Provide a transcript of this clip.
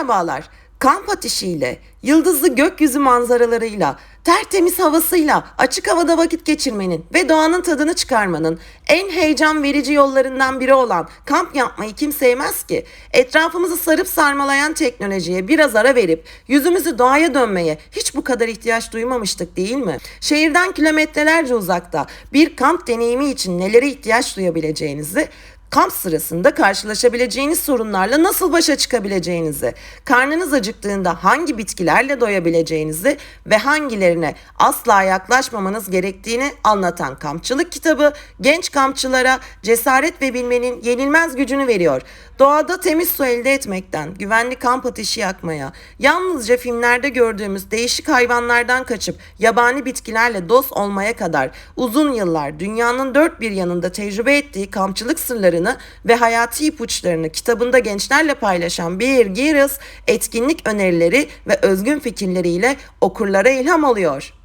Merhabalar. Kamp ateşiyle, yıldızlı gökyüzü manzaralarıyla, tertemiz havasıyla açık havada vakit geçirmenin ve doğanın tadını çıkarmanın en heyecan verici yollarından biri olan kamp yapmayı kim sevmez ki? Etrafımızı sarıp sarmalayan teknolojiye biraz ara verip yüzümüzü doğaya dönmeye hiç bu kadar ihtiyaç duymamıştık değil mi? Şehirden kilometrelerce uzakta bir kamp deneyimi için nelere ihtiyaç duyabileceğinizi kamp sırasında karşılaşabileceğiniz sorunlarla nasıl başa çıkabileceğinizi, karnınız acıktığında hangi bitkilerle doyabileceğinizi ve hangilerine asla yaklaşmamanız gerektiğini anlatan kampçılık kitabı genç kampçılara cesaret ve bilmenin yenilmez gücünü veriyor. Doğada temiz su elde etmekten, güvenli kamp ateşi yakmaya, yalnızca filmlerde gördüğümüz değişik hayvanlardan kaçıp yabani bitkilerle dost olmaya kadar uzun yıllar dünyanın dört bir yanında tecrübe ettiği kampçılık sırlarını ve hayati ipuçlarını kitabında gençlerle paylaşan Bear Grylls etkinlik önerileri ve özgün fikirleriyle okurlara ilham oluyor.